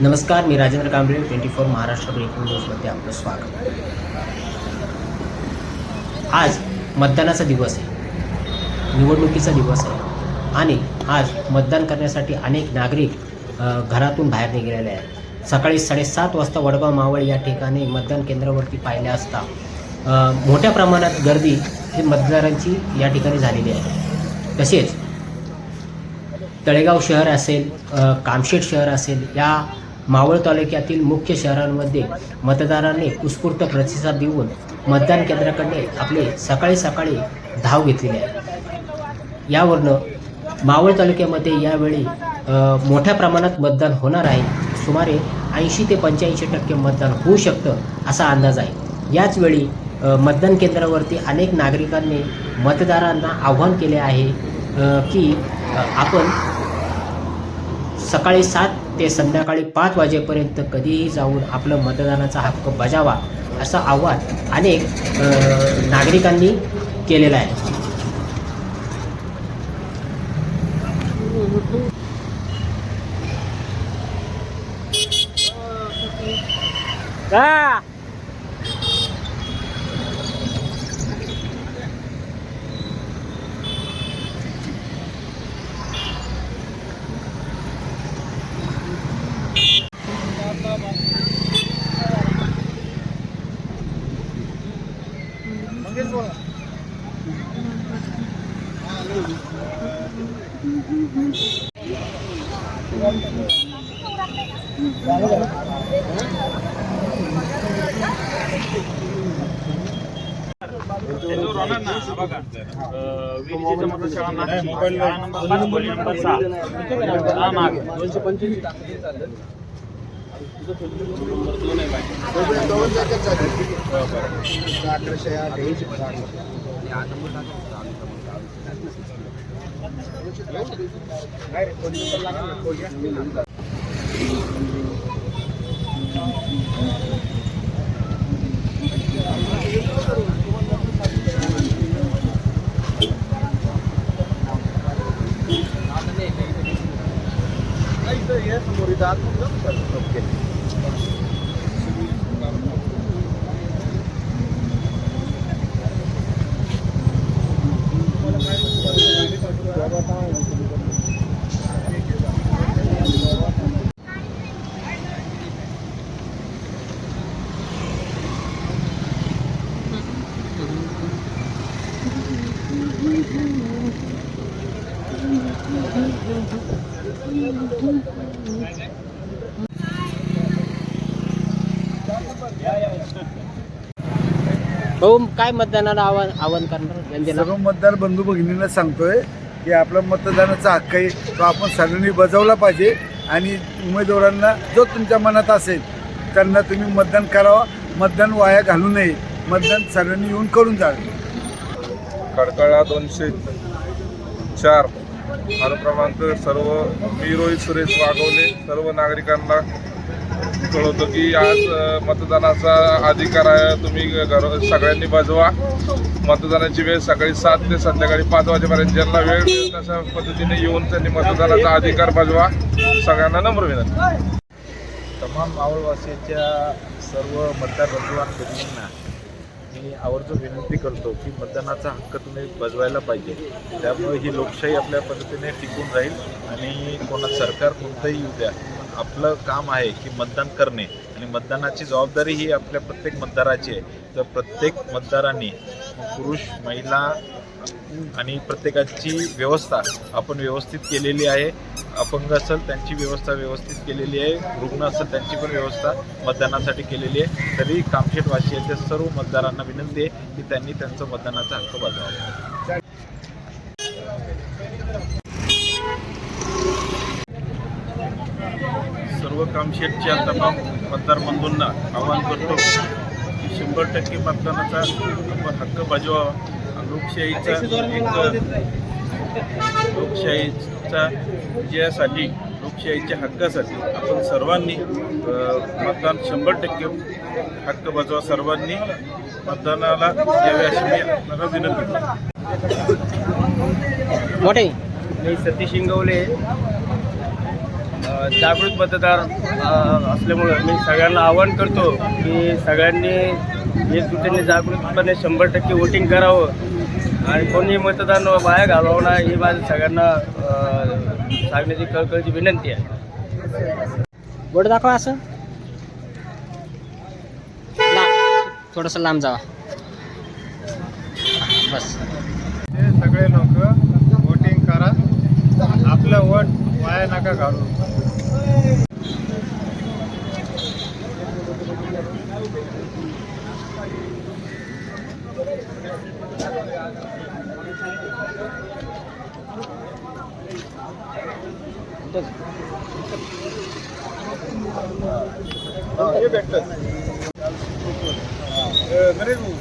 नमस्कार मी Rajendra Kamble twenty four Maharashtra breaking न्यूजमध्ये आपलं स्वागत. आज मतदानाचा दिवस आहे. निवडणुकीचा दिवस आहे. आणि आज मतदान करण्यासाठी अनेक नागरिक घरातून बाहेर निघालेले आहेत. सकाळी साडेसात वाजता वडगाव मावळ या ठिकाणी मतदान केंद्रावरती पाहिले असता मोठ्या प्रमाणात गर्दी ही मतदारांची या ठिकाणी झालेली आहे. तसेच तळेगाव शहर असेल अ, कामशेत शहर असेल या मावळ तालुक्यातील मुख्य शहरांमध्ये मतदारांनी उत्स्फूर्त प्रतिसाद देऊन मतदान केंद्राकडे आपले सकाळी सकाळी धाव घेतलेली आहे. यावरनं मावळ तालुक्यामध्ये यावेळी मोठ्या प्रमाणात मतदान होणार आहे. सुमारे ऐंशी ते पंच्याऐंशी टक्के मतदान होऊ शकतं असा अंदाज आहे. याचवेळी मतदान केंद्रावरती अनेक नागरिकांनी मतदारांना आव्हान केले आहे की आपण सकाळी सात ते संध्याकाळी पाच वाजेपर्यंत कधीही जाऊन आपलं मतदानाचा हक्क बजावा असं आव्हान अनेक नागरिकांनी केलेलं आहे. त्याच्यावर होणार ना हा बघा समोर इथं आत ओके हो भाऊ काय मतदानाला आव्हान आव्हान करणार जनतेला? सर्व मतदार बंधू भगिनींना सांगतोय की आपला मतदानाचा हक्क आहे तो आपण सर्वांनी बजावला पाहिजे आणि उमेदवारांना जो तुमच्या मनात असेल त्यांना तुम्ही मतदान करावं मतदान वाया घालू नये. मतदान सर्वांनी येऊन करून जावे. खडकाळा दोनशे चार अनुक्रमांक सर्व मी रोहित सुरेश वागवले सर्व नागरिकांना कळवतो की आज मतदानाचा अधिकार आहे. तुम्ही घर सगळ्यांनी बजवा. मतदानाची वेळ सकाळी सात ते संध्याकाळी पाच वाजेपर्यंत. ज्यांना वेळ मिळेल तशा पद्धतीने येऊन त्यांनी मतदानाचा अधिकार बजवा. सगळ्यांना नम्र विनंती. तमाम मावळवासीच्या सर्व मतदार बंधुवान भगिनींना मी आवर्जून विनंती करतो की मतदानाचा हक्क तुम्ही बजवायला पाहिजे. त्यामुळे ही लोकशाही आपल्या पद्धतीने टिकून राहील आणि कोणा सरकार कोणतंही येऊ द्या. आपलं काम आहे की मतदान करणे आणि मतदानाची जबाबदारी ही आपल्या प्रत्येक मतदाराची आहे. तर प्रत्येक मतदारांनी पुरुष महिला आणि प्रत्येकाची व्यवस्था आपण व्यवस्थित केलेली आहे. अपंग असेल त्यांची व्यवस्था व्यवस्थित केलेली आहे. रुग्ण असेल त्यांची पण व्यवस्था मतदानासाठी केलेली आहे. तरी कामशेट वाशियाच्या सर्व मतदारांना विनंती आहे की त्यांनी त्यांचं मतदानाचा हक्क बजावावा सर्व कामशेटच्या तमाम मतदार बंधूंना आवाहन करतो की शंभर टक्के मतदानाचा आपण हक्क बजवावा लोकशाहीचा एक लोकशाहीचा विजयासाठी लोकशाहीच्या हक्कासाठी आपण सर्वांनी मतदान शंभर टक्के हक्क बजावा सर्वांनी मतदानाला यावे अशी मी आपल्याला विनंती मोठे. मी सतीश इंगवले जागृत मतदार असल्यामुळं मी सगळ्यांना आवाहन करतो की सगळ्यांनी एकजुटीने जागृतपणे शंभर टक्के वोटिंग करावं. आणि कोणी मतदान वाया घालवावं नाही ही माझी सगळ्यांना सांगण्याची कळकळीची विनंती आहे. बोर्ड दाखवा असं. लांब थोडंसं लांब जावा. बस. ते सगळे लोक वोटिंग करा. आपलं वोट वाया नका घालू. गणेश भाऊ.